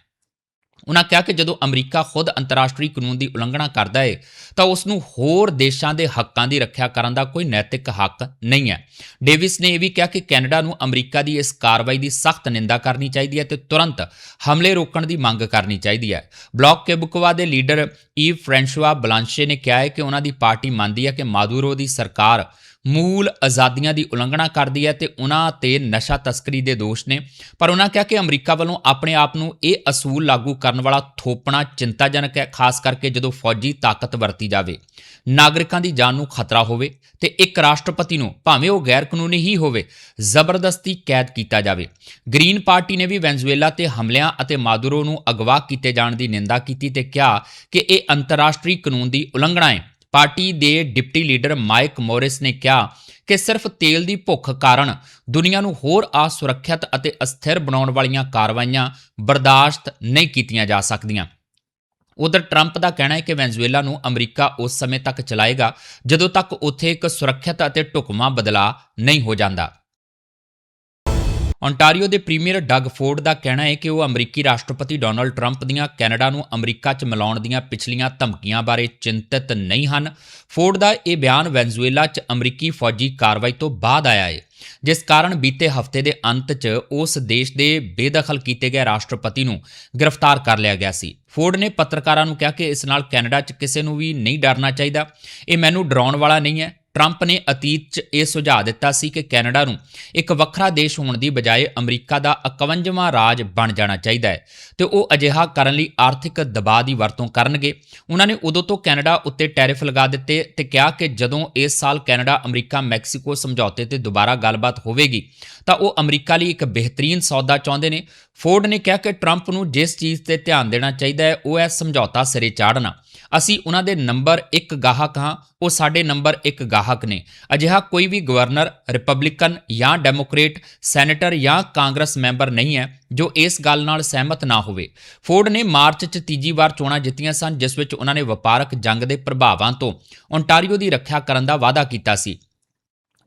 ਉਹਨਾਂ ਕਿਹਾ ਕਿ ਜਦੋਂ ਅਮਰੀਕਾ ਖੁਦ ਅੰਤਰਰਾਸ਼ਟਰੀ ਕਾਨੂੰਨ ਦੀ ਉਲੰਘਣਾ ਕਰਦਾ ਹੈ ਤਾਂ ਉਸ ਨੂੰ ਹੋਰ ਦੇਸ਼ਾਂ ਦੇ ਹੱਕਾਂ ਦੀ ਰੱਖਿਆ ਕਰਨ ਦਾ ਕੋਈ ਨੈਤਿਕ ਹੱਕ ਨਹੀਂ ਹੈ। ਡੇਵਿਸ ਨੇ ਇਹ ਵੀ ਕਿਹਾ ਕਿ ਕੈਨੇਡਾ ਨੂੰ ਅਮਰੀਕਾ ਦੀ ਇਸ ਕਾਰਵਾਈ ਦੀ ਸਖਤ ਨਿੰਦਾ ਕਰਨੀ ਚਾਹੀਦੀ ਹੈ ਤੇ ਤੁਰੰਤ ਹਮਲੇ ਰੋਕਣ ਦੀ ਮੰਗ ਕਰਨੀ ਚਾਹੀਦੀ ਹੈ। ਬਲੌਕ ਕੇਬੁਕਵਾ ਦੇ ਲੀਡਰ ਈਵ ਫ੍ਰੈਂਸ਼ਵਾ ਬਲਾਂਸ਼ੇ ਨੇ ਕਿਹਾ ਹੈ ਕਿ ਉਹਨਾਂ ਦੀ ਪਾਰਟੀ ਮੰਨਦੀ ਹੈ ਕਿ ਮਾਦੂਰੋ ਦੀ ਸਰਕਾਰ ਮੂਲ ਆਜ਼ਾਦੀਆਂ ਦੀ ਉਲੰਘਣਾ ਕਰਦੀ ਹੈ ਤੇ ਉਹਨਾਂ ਤੇ ਨਸ਼ਾ ਤਸਕਰੀ ਦੇ ਦੋਸ਼ ਨੇ। ਪਰ ਉਹਨਾਂ ਕਿਹਾ ਕਿ ਅਮਰੀਕਾ ਵੱਲੋਂ ਆਪਣੇ ਆਪ ਨੂੰ ਇਹ ਅਸੂਲ ਲਾਗੂ ਕਰਨ ਵਾਲਾ ਥੋਪਣਾ ਚਿੰਤਾਜਨਕ ਹੈ, ਖਾਸ ਕਰਕੇ ਜਦੋਂ ਫੌਜੀ ਤਾਕਤ ਵਰਤੀ ਜਾਵੇ। ਨਾਗਰਿਕਾਂ ਦੀ ਜਾਨ ਨੂੰ ਖਤਰਾ ਹੋਵੇ ਤੇ ਇੱਕ ਰਾਸ਼ਟਰਪਤੀ ਨੂੰ, ਭਾਵੇਂ ਉਹ ਗੈਰ ਕਾਨੂੰਨੀ ਹੀ ਹੋਵੇ, ਜ਼ਬਰਦਸਤੀ ਕੈਦ ਕੀਤਾ ਜਾਵੇ। ਗ੍ਰੀਨ ਪਾਰਟੀ ਨੇ ਵੀ ਵੈਨਜ਼ੂਏਲਾ ਤੇ ਹਮਲਿਆਂ ਅਤੇ ਮਾਦੁਰੋ ਨੂੰ ਅਗਵਾ ਕੀਤੇ ਜਾਣ ਦੀ ਨਿੰਦਾ ਕੀਤੀ ਤੇ ਕਿਹਾ ਕਿ ਇਹ ਅੰਤਰਰਾਸ਼ਟਰੀ ਕਾਨੂੰਨ ਦੀ ਉਲੰਘਣਾ ਹੈ। ਪਾਰਟੀ ਦੇ ਡਿਪਟੀ ਲੀਡਰ ਮਾਈਕ ਮੋਰਿਸ ਨੇ ਕਿਹਾ ਕਿ ਸਿਰਫ ਤੇਲ ਦੀ ਭੁੱਖ ਕਾਰਨ ਦੁਨੀਆ ਨੂੰ ਹੋਰ ਅਸੁਰੱਖਿਅਤ ਅਤੇ ਅਸਥਿਰ ਬਣਾਉਣ ਵਾਲੀਆਂ ਕਾਰਵਾਈਆਂ ਬਰਦਾਸ਼ਤ ਨਹੀਂ ਕੀਤੀਆਂ ਜਾ ਸਕਦੀਆਂ। ਉਧਰ ਟਰੰਪ ਦਾ ਕਹਿਣਾ ਹੈ ਕਿ ਵੈਨਜ਼ੂਏਲਾ ਨੂੰ ਅਮਰੀਕਾ ਉਸ ਸਮੇਂ ਤੱਕ ਚਲਾਏਗਾ ਜਦੋਂ ਤੱਕ ਉੱਥੇ ਇੱਕ ਸੁਰੱਖਿਅਤ ਅਤੇ ਢੁਕਵਾਂ ਬਦਲਾਅ ਨਹੀਂ ਹੋ ਜਾਂਦਾ। ਓਨਟਾਰੀਓ ਦੇ ਪ੍ਰੀਮੀਅਰ ਡਗ ਫੋਰਡ ਦਾ ਕਹਿਣਾ ਹੈ ਕਿ ਉਹ ਅਮਰੀਕੀ ਰਾਸ਼ਟਰਪਤੀ ਡੋਨਲਡ ਟਰੰਪ ਦੀਆਂ ਕੈਨੇਡਾ ਨੂੰ ਅਮਰੀਕਾ 'ਚ ਮਿਲਾਉਣ ਦੀਆਂ ਪਿਛਲੀਆਂ ਧਮਕੀਆਂ ਬਾਰੇ ਚਿੰਤਤ ਨਹੀਂ ਹਨ। ਫੋਰਡ ਦਾ ਇਹ ਬਿਆਨ ਵੈਨਜ਼ੂਏਲਾ 'ਚ ਅਮਰੀਕੀ ਫੌਜੀ ਕਾਰਵਾਈ ਤੋਂ ਬਾਅਦ ਆਇਆ ਹੈ। ਜਿਸ ਕਾਰਨ ਬੀਤੇ ਹਫ਼ਤੇ ਦੇ ਅੰਤ 'ਚ ਉਸ ਦੇਸ਼ ਦੇ ਬੇਦਖਲ ਕੀਤੇ ਗਏ ਰਾਸ਼ਟਰਪਤੀ ਨੂੰ ਗ੍ਰਿਫਤਾਰ ਕਰ ਲਿਆ ਗਿਆ ਸੀ। ਫੋਰਡ ਨੇ ਪੱਤਰਕਾਰਾਂ ਨੂੰ ਕਿਹਾ ਕਿ ਇਸ ਨਾਲ ਕੈਨੇਡਾ 'ਚ ਕਿਸੇ ਨੂੰ ਵੀ ਨਹੀਂ ਡਰਨਾ ਚਾਹੀਦਾ। ਇਹ ਮੈਨੂੰ ਡਰਾਉਣ ਵਾਲਾ ਨਹੀਂ ਹੈ। ਟਰੰਪ ਨੇ ਅਤੀਤ 'ਚ ਇਹ ਸੁਝਾਅ ਦਿੱਤਾ ਸੀ ਕਿ ਕੈਨੇਡਾ ਨੂੰ ਇੱਕ ਵੱਖਰਾ ਦੇਸ਼ ਹੋਣ ਦੀ ਬਜਾਏ ਅਮਰੀਕਾ ਦਾ 51ਵਾਂ ਰਾਜ ਬਣ ਜਾਣਾ ਚਾਹੀਦਾ ਹੈ ਤੇ ਉਹ ਅਜਿਹਾ ਕਰਨ ਲਈ ਆਰਥਿਕ ਦਬਾਅ ਦੀ ਵਰਤੋਂ ਕਰਨਗੇ। ਉਹਨਾਂ ਨੇ ਉਦੋਂ ਤੋਂ ਕੈਨੇਡਾ ਉੱਤੇ ਟੈਰਿਫ ਲਗਾ ਦਿੱਤੇ ਤੇ ਕਿਹਾ ਕਿ ਜਦੋਂ ਇਸ ਸਾਲ ਕੈਨੇਡਾ ਅਮਰੀਕਾ ਮੈਕਸੀਕੋ ਸਮਝੌਤੇ ਤੇ ਦੁਬਾਰਾ ਗੱਲਬਾਤ ਹੋਵੇਗੀ, ਤਾਂ ਉਹ ਅਮਰੀਕਾ ਲਈ ਇੱਕ ਬਿਹਤਰੀਨ ਸੌਦਾ ਚਾਹੁੰਦੇ ਨੇ। ਫੋਰਡ ਨੇ ਕਿਹਾ ਕਿ ਟਰੰਪ ਨੂੰ ਜਿਸ ਚੀਜ਼ ਤੇ ਧਿਆਨ ਦੇਣਾ ਚਾਹੀਦਾ ਹੈ, ਉਹ ਹੈ ਸਮਝੌਤਾ ਸਿਰੇ ਚਾੜਨਾ। ਅਸੀਂ ਉਹਨਾਂ ਦੇ ਨੰਬਰ 1 ਗਾਹਕ ਹਾਂ, ਉਹ ਸਾਡੇ ਨੰਬਰ 1 ਗਾਹਕ ਨੇ। ਅਜਿਹਾ ਕੋਈ ਵੀ ਗਵਰਨਰ, ਰਿਪਬਲਿਕਨ ਜਾਂ ਡੈਮੋਕ੍ਰੇਟ, ਸੈਨੇਟਰ ਜਾਂ ਕਾਂਗਰਸ ਮੈਂਬਰ ਨਹੀਂ ਹੈ, ਜੋ ਇਸ ਗੱਲ ਨਾਲ ਸਹਿਮਤ ਨਾ ਹੋਵੇ। ਫੋਰਡ ਨੇ ਮਾਰਚ 'ਚ ਤੀਜੀ ਵਾਰ ਚੋਣਾਂ ਜਿੱਤੀਆਂ ਸਨ, ਜਿਸ ਵਿੱਚ ਉਹਨਾਂ ਨੇ ਵਪਾਰਕ ਜੰਗ ਦੇ ਪ੍ਰਭਾਵਾਂ ਤੋਂ ਓਨਟਾਰੀਓ ਦੀ ਰੱਖਿਆ ਕਰਨ ਦਾ ਵਾਅਦਾ ਕੀਤਾ ਸੀ।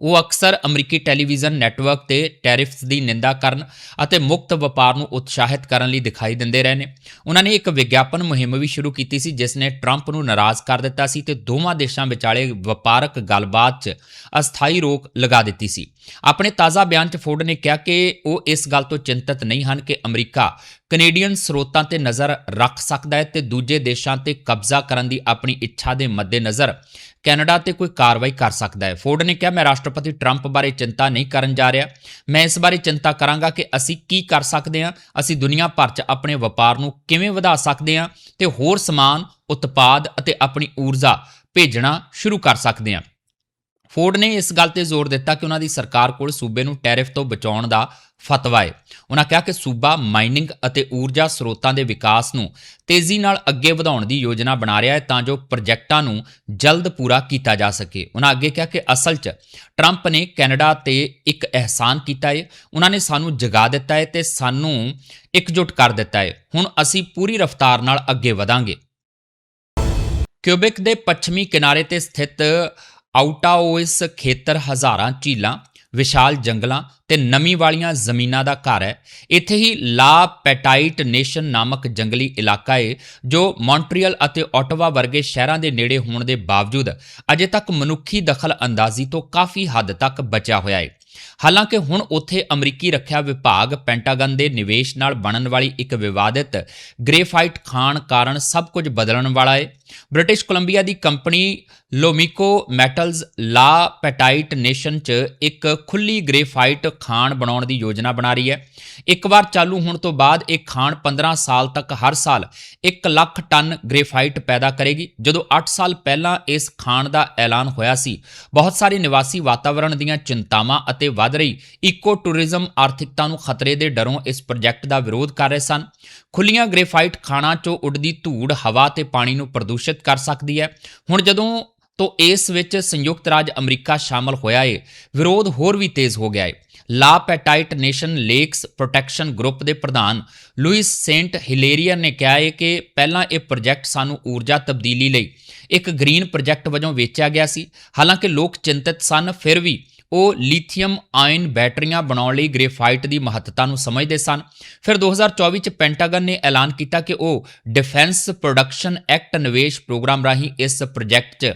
ਉਹ ਅਕਸਰ ਅਮਰੀਕੀ ਟੈਲੀਵਿਜ਼ਨ ਨੈਟਵਰਕ ਤੇ ਟੈਰਿਫਸ ਦੀ ਨਿੰਦਾ ਕਰਨ ਅਤੇ ਮੁਕਤ ਵਪਾਰ ਨੂੰ ਉਤਸ਼ਾਹਿਤ ਕਰਨ ਲਈ ਦਿਖਾਈ ਦਿੰਦੇ ਰਹੇ ਨੇ। ਉਹਨਾਂ ਨੇ ਇੱਕ ਵਿਗਿਆਪਨ ਮੁਹਿੰਮ ਵੀ ਸ਼ੁਰੂ ਕੀਤੀ ਸੀ, ਜਿਸ ਨੇ ਟਰੰਪ ਨੂੰ ਨਾਰਾਜ਼ ਕਰ ਦਿੱਤਾ ਸੀ ਤੇ ਦੋਵਾਂ ਦੇਸ਼ਾਂ ਵਿਚਾਲੇ ਵਪਾਰਕ ਗੱਲਬਾਤ 'ਚ ਅਸਥਾਈ ਰੋਕ ਲਗਾ ਦਿੱਤੀ ਸੀ। ਆਪਣੇ ਤਾਜ਼ਾ ਬਿਆਨ 'ਚ ਫੋਰਡ ਨੇ ਕਿਹਾ ਕਿ ਉਹ ਇਸ ਗੱਲ ਤੋਂ ਚਿੰਤਤ ਨਹੀਂ ਹਨ ਕਿ ਅਮਰੀਕਾ ਕੈਨੇਡੀਅਨ ਸਰੋਤਾਂ ਤੇ ਨਜ਼ਰ ਰੱਖ ਸਕਦਾ ਹੈ ਤੇ ਦੂਜੇ ਦੇਸ਼ਾਂ ਤੇ ਕਬਜ਼ਾ ਕਰਨ ਦੀ ਆਪਣੀ ਇੱਛਾ ਦੇ ਮੱਦੇਨਜ਼ਰ ਕੈਨੇਡਾ ਤੇ ਕੋਈ ਕਾਰਵਾਈ ਕਰ ਸਕਦਾ ਹੈ। ਫੋਰਡ ਨੇ ਕਿਹਾ, ਮੈਂ ਰਾਸ਼ਟਰਪਤੀ ਟਰੰਪ ਬਾਰੇ ਚਿੰਤਾ ਨਹੀਂ ਕਰਨ ਜਾ ਰਿਹਾ। ਮੈਂ ਇਸ ਬਾਰੇ ਚਿੰਤਾ ਕਰਾਂਗਾ ਕਿ ਅਸੀਂ ਕੀ ਕਰ ਸਕਦੇ ਹਾਂ। ਅਸੀਂ ਦੁਨੀਆ ਭਰ 'ਚ ਆਪਣੇ ਵਪਾਰ ਨੂੰ ਕਿਵੇਂ ਵਧਾ ਸਕਦੇ ਹਾਂ ਤੇ ਹੋਰ ਸਮਾਨ, ਉਤਪਾਦ ਅਤੇ ਆਪਣੀ ਊਰਜਾ ਭੇਜਣਾ ਸ਼ੁਰੂ ਕਰ ਸਕਦੇ ਹਾਂ। ਫੋਰਡ ਨੇ ਇਸ ਗੱਲ ਤੇ ਜ਼ੋਰ ਦਿੱਤਾ ਕਿ ਉਹਨਾਂ ਦੀ ਸਰਕਾਰ ਕੋਲ ਸੂਬੇ ਨੂੰ ਟੈਰਿਫ ਤੋਂ ਬਚਾਉਣ ਦਾ ਫਤਵਾ ਹੈ ਉਹਨਾਂ ਕਿਹਾ ਕਿ ਸੂਬਾ ਮਾਈਨਿੰਗ ਅਤੇ ਊਰਜਾ ਸਰੋਤਾਂ ਦੇ ਵਿਕਾਸ ਨੂੰ ਤੇਜ਼ੀ ਨਾਲ ਅੱਗੇ ਵਧਾਉਣ ਦੀ ਯੋਜਨਾ ਬਣਾ ਰਿਹਾ ਹੈ ਤਾਂ ਜੋ ਪ੍ਰੋਜੈਕਟਾਂ ਨੂੰ ਜਲਦ ਪੂਰਾ ਕੀਤਾ ਜਾ ਸਕੇ। ਉਹਨਾਂ ਅੱਗੇ ਕਿਹਾ ਕਿ ਅਸਲ 'ਚ ਟਰੰਪ ਨੇ ਕੈਨੇਡਾ ਤੇ ਇੱਕ ਅਹਿਸਾਨ ਕੀਤਾ ਹੈ ਉਹਨਾਂ ਨੇ ਸਾਨੂੰ ਜਗਾ ਦਿੱਤਾ ਹੈ ਤੇ ਸਾਨੂੰ ਇਕਜੁੱਟ ਕਰ ਦਿੱਤਾ ਹੈ ਹੁਣ ਅਸੀਂ ਪੂਰੀ ਰਫ਼ਤਾਰ ਨਾਲ ਅੱਗੇ ਵਧਾਂਗੇ। ਕਿਊਬਿਕ ਦੇ ਪੱਛਮੀ ਕਿਨਾਰੇ ਤੇ ਸਥਿਤ ਆਊਟਾਓਇਸ ਖੇਤਰ ਹਜ਼ਾਰਾਂ ਝੀਲਾਂ, ਵਿਸ਼ਾਲ ਜੰਗਲਾਂ ਤੇ ਨਮੀ ਵਾਲੀਆਂ ਜ਼ਮੀਨਾਂ ਦਾ ਘਰ ਹੈ। ਇੱਥੇ ਹੀ ਲਾ ਪੈਟਾਈਟ ਨੇਸ਼ਨ ਨਾਮਕ ਜੰਗਲੀ ਇਲਾਕਾ ਹੈ ਜੋ ਮੌਂਟਰੀਅਲ ਅਤੇ ਆਟਵਾ ਵਰਗੇ ਸ਼ਹਿਰਾਂ ਦੇ ਨੇੜੇ ਹੋਣ ਦੇ ਬਾਵਜੂਦ ਅਜੇ ਤੱਕ ਮਨੁੱਖੀ ਦਖਲ ਅੰਦਾਜ਼ੀ ਤੋਂ ਕਾਫੀ ਹੱਦ ਤੱਕ ਬਚਿਆ ਹੋਇਆ ਹੈ ਹਾਲਾਂਕਿ ਹੁਣ ਉੱਥੇ ਅਮਰੀਕੀ ਰੱਖਿਆ ਵਿਭਾਗ ਪੈਂਟਾਗਨ ਦੇ ਨਿਵੇਸ਼ ਨਾਲ ਬਣਨ ਵਾਲੀ ਇੱਕ ਵਿਵਾਦਿਤ ਗ੍ਰੇਫਾਈਟ ਖਾਣ ਕਾਰਨ ਸਭ ਕੁਝ ਬਦਲਣ ਵਾਲਾ ਹੈ ਬ੍ਰਿਟਿਸ਼ ਕੋਲੰਬੀਆ ਦੀ company Lomiko Metals La Petite Nation 'ਚ ਇੱਕ ਖੁੱਲੀ ਗ੍ਰੇਫਾਈਟ ਖਾਣ ਬਣਾਉਣ ਦੀ ਯੋਜਨਾ ਬਣਾ ਰਹੀ ਹੈ। ਇੱਕ ਵਾਰ ਚਾਲੂ ਹੋਣ ਤੋਂ ਬਾਅਦ ਇਹ ਖਾਣ 15 ਸਾਲ ਤੱਕ ਹਰ ਸਾਲ 1 ਲੱਖ ਟਨ ਗ੍ਰੇਫਾਈਟ ਪੈਦਾ ਕਰੇਗੀ। ਜਦੋਂ 8 ਸਾਲ ਪਹਿਲਾਂ ਇਸ ਖਾਣ ਦਾ ਐਲਾਨ ਹੋਇਆ ਸੀ, ਬਹੁਤ ਸਾਰੇ ਨਿਵਾਸੀ ਵਾਤਾਵਰਣ ਦੀਆਂ ਚਿੰਤਾਵਾਂ ਅਤੇ ਵੱਧ ਰਹੀ। ਇਕੋ ਟੂਰਿਜ਼ਮ ਆਰਥਿਕਤਾ ਨੂੰ ਖਤਰੇ ਦੇ ਡਰੋਂ ਇਸ ਪ੍ਰੋਜੈਕਟ ਦਾ ਵਿਰੋਧ ਕਰ ਰਹੇ ਸਨ। ਖੁੱਲੀਆਂ ਗ੍ਰੇਫਾਈਟ ਖਾਣਾਂ 'ਚੋਂ ਉੱਡਦੀ ਧੂੜ ਹਵਾ ਤੇ ਪਾਣੀ ਨੂੰ ਪ੍ਰਦੂਸ਼ਿਤ ਕਰ ਸਕਦੀ ਹੈ। ਹੁਣ ਜਦੋਂ ਤੋਂ ਇਸ ਵਿੱਚ ਸੰਯੁਕਤ ਰਾਜ ਅਮਰੀਕਾ ਸ਼ਾਮਲ ਹੋਇਆ ਏ, ਵਿਰੋਧ ਹੋਰ ਵੀ ਤੇਜ਼ ਹੋ ਗਿਆ ਏ। La Petite Nation lakes protection group ਦੇ ਪ੍ਰਧਾਨ ਲੂਇਸ ਸੇਂਟ ਹਿਲੇਰੀਅਨ ਨੇ ਕਿਹਾ ਏ ਕਿ ਪਹਿਲਾਂ ਇਹ ਪ੍ਰੋਜੈਕਟ ਸਾਨੂੰ ਊਰਜਾ ਤਬਦੀਲੀ ਲਈ ਇੱਕ ਗ੍ਰੀਨ ਪ੍ਰੋਜੈਕਟ ਵਜੋਂ ਵੇਚਿਆ ਗਿਆ ਸੀ। ਹਾਲਾਂਕਿ ਲੋਕ ਚਿੰਤਤ ਸਨ, ਫਿਰ ਵੀ ਉਹ ਲਿਥੀਅਮ ਆਇਨ ਬੈਟਰੀਆਂ ਬਣਾਉਣ ਲਈ ਗ੍ਰੇਫਾਈਟ ਦੀ ਮਹੱਤਤਾ ਨੂੰ ਸਮਝਦੇ ਸਨ। ਫਿਰ 2024 ਚ ਪੈਂਟਾਗਨ ਨੇ ਐਲਾਨ ਕੀਤਾ ਕਿ ਉਹ ਡਿਫੈਂਸ ਪ੍ਰੋਡਕਸ਼ਨ ਐਕਟ ਨਿਵੇਸ਼ ਪ੍ਰੋਗਰਾਮ ਰਾਹੀਂ ਇਸ ਪ੍ਰੋਜੈਕਟ 'ਚ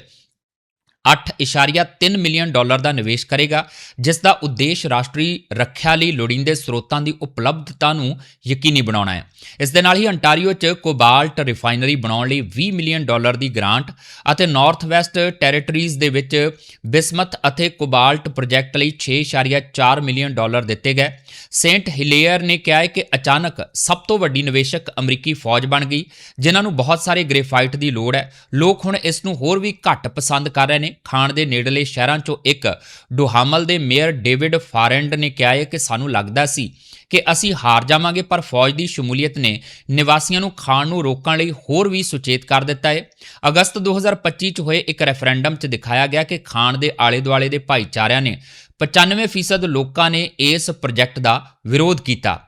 8.3 ਮਿਲੀਅਨ ਡਾਲਰ ਦਾ ਨਿਵੇਸ਼ ਕਰੇਗਾ, ਜਿਸ ਦਾ ਉਦੇਸ਼ ਰਾਸ਼ਟਰੀ ਰੱਖਿਆ ਲਈ ਲੋੜੀਂਦੇ ਸਰੋਤਾਂ ਦੀ ਉਪਲਬਧਤਾ ਨੂੰ ਯਕੀਨੀ ਬਣਾਉਣਾ ਹੈ। ਇਸ ਦੇ ਨਾਲ ਹੀ ਅੰਟਾਰੀਓ 'ਚ ਕੋਬਾਲਟ ਰਿਫਾਈਨਰੀ ਬਣਾਉਣ ਲਈ 20 ਮਿਲੀਅਨ ਡਾਲਰ ਦੀ ਗ੍ਰਾਂਟ ਅਤੇ ਨਾਰਥ ਵੈਸਟ ਟੈਰੀਟਰੀਜ਼ ਦੇ ਵਿੱਚ ਬਿਸਮਤ ਅਤੇ ਕੋਬਾਲਟ ਪ੍ਰੋਜੈਕਟ ਲਈ 6.4 ਮਿਲੀਅਨ ਡਾਲਰ ਦਿੱਤੇ ਗਏ। ਸੇਂਟ ਹਿਲੇਅਰ ਨੇ ਕਿਹਾ ਹੈ ਕਿ ਅਚਾਨਕ ਸਭ ਤੋਂ ਵੱਡੀ ਨਿਵੇਸ਼ਕ ਅਮਰੀਕੀ ਫੌਜ ਬਣ ਗਈ, ਜਿਨ੍ਹਾਂ ਨੂੰ ਬਹੁਤ ਸਾਰੇ ਗ੍ਰੇਫਾਈਟ ਦੀ ਲੋੜ ਹੈ। ਲੋਕ ਹੁਣ ਇਸ ਨੂੰ ਹੋਰ ਵੀ ਘੱਟ ਪਸੰਦ ਕਰ ਰਹੇ ਨੇ। ਖਾਣ ਦੇ ਨੇੜਲੇ ਸ਼ਹਿਰਾਂ 'ਚੋਂ ਇੱਕ ਡੋਹਾਮਲ ਦੇ ਮੇਅਰ ਡੇਵਿਡ ਫਾਰੈਂਡ ਨੇ ਕਿਹਾ ਹੈ ਕਿ ਸਾਨੂੰ ਲੱਗਦਾ ਸੀ ਕਿ ਅਸੀਂ ਹਾਰ ਜਾਵਾਂਗੇ, ਪਰ ਫੌਜ ਦੀ ਸ਼ਮੂਲੀਅਤ ਨੇ ਨਿਵਾਸੀਆਂ ਨੂੰ ਖਾਣ ਨੂੰ ਰੋਕਣ ਲਈ ਹੋਰ ਵੀ ਸੁਚੇਤ ਕਰ ਦਿੱਤਾ ਹੈ। ਅਗਸਤ 2025 ਚ ਹੋਏ ਇੱਕ ਰੈਫਰੈਂਡਮ 'ਚ ਦਿਖਾਇਆ ਗਿਆ ਕਿ ਖਾਣ ਦੇ ਆਲੇ-ਦੁਆਲੇ ਦੇ ਭਾਈਚਾਰਿਆਂ ਨੇ 95% ਲੋਕਾਂ ਨੇ ਇਸ ਪ੍ਰੋਜੈਕਟ ਦਾ ਵਿਰੋਧ ਕੀਤਾ।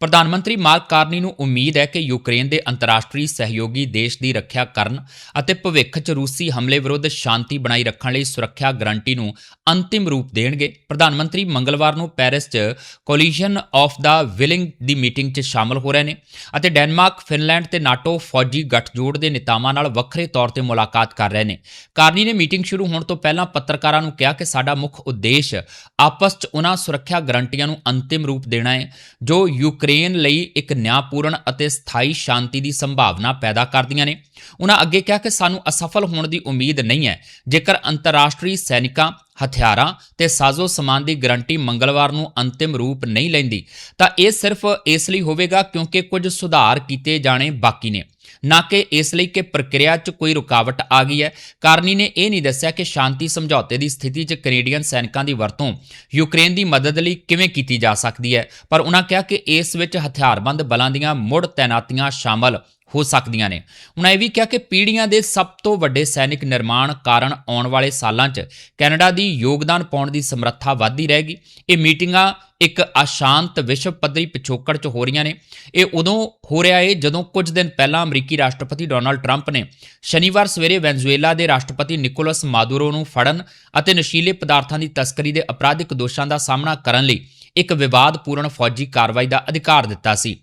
ਪ੍ਰਧਾਨ ਮੰਤਰੀ ਮਾਰਕ ਕਾਰਨੀ ਨੂੰ ਉਮੀਦ ਹੈ ਕਿ ਯੂਕਰੇਨ ਦੇ ਅੰਤਰਰਾਸ਼ਟਰੀ ਸਹਿਯੋਗੀ ਦੇਸ਼ ਦੀ ਰੱਖਿਆ ਕਰਨ ਅਤੇ ਭਵਿੱਖ 'ਚ ਰੂਸੀ ਹਮਲੇ ਵਿਰੁੱਧ ਸ਼ਾਂਤੀ ਬਣਾਈ ਰੱਖਣ ਲਈ ਸੁਰੱਖਿਆ ਗਰੰਟੀ ਨੂੰ ਅੰਤਿਮ ਰੂਪ ਦੇਣਗੇ। ਪ੍ਰਧਾਨ ਮੰਤਰੀ ਮੰਗਲਵਾਰ ਨੂੰ ਪੈਰਿਸ 'ਚ ਕੋਲੀਸ਼ਨ ਆਫ ਦਾ ਵਿਲਿੰਗ ਦੀ ਮੀਟਿੰਗ 'ਚ ਸ਼ਾਮਲ ਹੋ ਰਹੇ ਨੇ ਅਤੇ ਡੈਨਮਾਰਕ, ਫਿਨਲੈਂਡ ਤੇ ਨਾਟੋ ਫੌਜੀ ਗੱਠਜੋੜ ਦੇ ਨੇਤਾਵਾਂ ਨਾਲ ਵੱਖਰੇ ਤੌਰ ਤੇ ਮੁਲਾਕਾਤ ਕਰ ਰਹੇ ਨੇ। ਕਾਰਨੀ ਨੇ ਮੀਟਿੰਗ ਸ਼ੁਰੂ ਹੋਣ ਤੋਂ ਪਹਿਲਾਂ ਪੱਤਰਕਾਰਾਂ ਨੂੰ ਕਿਹਾ ਕਿ ਸਾਡਾ ਮੁੱਖ ਉਦੇਸ਼ ਆਪਸ 'ਚ ਉਹਨਾਂ ਸੁਰੱਖਿਆ ਗਰੰਟੀਆਂ ਨੂੰ ਅੰਤਿਮ ਰੂਪ ਦੇਣਾ ਹੈ, ਜੋ ਯੂਕਰੇਨ ਲਈ ਇੱਕ ਨਿਆਂਪੂਰਨ ਅਤੇ ਸਥਾਈ ਸ਼ਾਂਤੀ ਦੀ ਸੰਭਾਵਨਾ ਪੈਦਾ ਕਰਦੀਆਂ ਨੇ। ਉਹਨਾਂ ਅੱਗੇ ਕਿਹਾ ਕਿ ਸਾਨੂੰ ਅਸਫਲ ਹੋਣ ਦੀ ਉਮੀਦ ਨਹੀਂ ਹੈ। ਜੇਕਰ ਅੰਤਰਰਾਸ਼ਟਰੀ ਸੈਨਿਕਾਂ, ਹਥਿਆਰਾਂ ਤੇ ਸਾਜ਼ੋ ਸਮਾਨ ਦੀ ਗਰੰਟੀ ਮੰਗਲਵਾਰ ਨੂੰ ਅੰਤਿਮ ਰੂਪ ਨਹੀਂ ਲੈਂਦੀ, ਤਾਂ ਇਹ ਸਿਰਫ ਇਸ ਲਈ ਹੋਵੇਗਾ ਕਿਉਂਕਿ ਕੁਝ ਸੁਧਾਰ ਕੀਤੇ ਜਾਣੇ ਬਾਕੀ ਨੇ। ਨਾ ਕਿ ਇਸ ਲਈ ਕਿ ਪ੍ਰਕਿਰਿਆ 'ਚ ਕੋਈ ਰੁਕਾਵਟ ਆ ਗਈ ਹੈ। ਕਾਰਨੀ ਨੇ ਇਹ ਨਹੀਂ ਦੱਸਿਆ ਕਿ ਸ਼ਾਂਤੀ ਸਮਝੌਤੇ ਦੀ ਸਥਿਤੀ 'ਚ ਕੈਨੇਡੀਅਨ ਸੈਨਿਕਾਂ ਦੀ ਵਰਤੋਂ ਯੂਕਰੇਨ ਦੀ ਮਦਦ ਲਈ ਕਿਵੇਂ ਕੀਤੀ ਜਾ ਸਕਦੀ ਹੈ। ਪਰ ਉਹਨਾਂ ਕਿਹਾ ਕਿ ਇਸ ਵਿੱਚ ਹਥਿਆਰਬੰਦ ਬਲਾਂ ਦੀਆਂ ਮੁੜ ਤੈਨਾਤੀਆਂ ਸ਼ਾਮਲ ਹੋ ਸਕਦੀਆਂ ਨੇ। ਉਹਨਾਂ ਇਹ ਵੀ ਕਿਹਾ ਕਿ ਪੀੜ੍ਹੀਆਂ ਦੇ ਸਭ ਤੋਂ ਵੱਡੇ ਸੈਨਿਕ ਨਿਰਮਾਣ ਕਾਰਨ ਆਉਣ ਵਾਲੇ ਸਾਲਾਂ 'ਚ ਕੈਨੇਡਾ ਦੀ ਯੋਗਦਾਨ ਪਾਉਣ ਦੀ ਸਮਰੱਥਾ ਵਧਦੀ ਰਹੇਗੀ। ਇਹ ਮੀਟਿੰਗਾਂ ਇੱਕ ਅਸ਼ਾਂਤ ਵਿਸ਼ਵ ਪੱਧਰੀ ਪਿਛੋਕੜ 'ਚ ਹੋ ਰਹੀਆਂ ਨੇ। ਇਹ ਉਦੋਂ ਹੋ ਰਿਹਾ ਏ ਜਦੋਂ ਕੁਝ ਦਿਨ ਪਹਿਲਾਂ ਅਮਰੀਕੀ ਰਾਸ਼ਟਰਪਤੀ ਡੋਨਾਲਡ ਟਰੰਪ ਨੇ ਸ਼ਨੀਵਾਰ ਸਵੇਰੇ ਵੈਨਜ਼ੂਏਲਾ ਦੇ ਰਾਸ਼ਟਰਪਤੀ ਨਿਕੋਲਸ ਮਾਦੂਰੋ ਨੂੰ ਫੜਨ ਅਤੇ ਨਸ਼ੀਲੇ ਪਦਾਰਥਾਂ ਦੀ ਤਸਕਰੀ ਦੇ ਅਪਰਾਧਿਕ ਦੋਸ਼ਾਂ ਦਾ ਸਾਹਮਣਾ ਕਰਨ ਲਈ ਇੱਕ ਵਿਵਾਦਪੂਰਨ ਫੌਜੀ ਕਾਰਵਾਈ ਦਾ ਅਧਿਕਾਰ ਦਿੱਤਾ ਸੀ।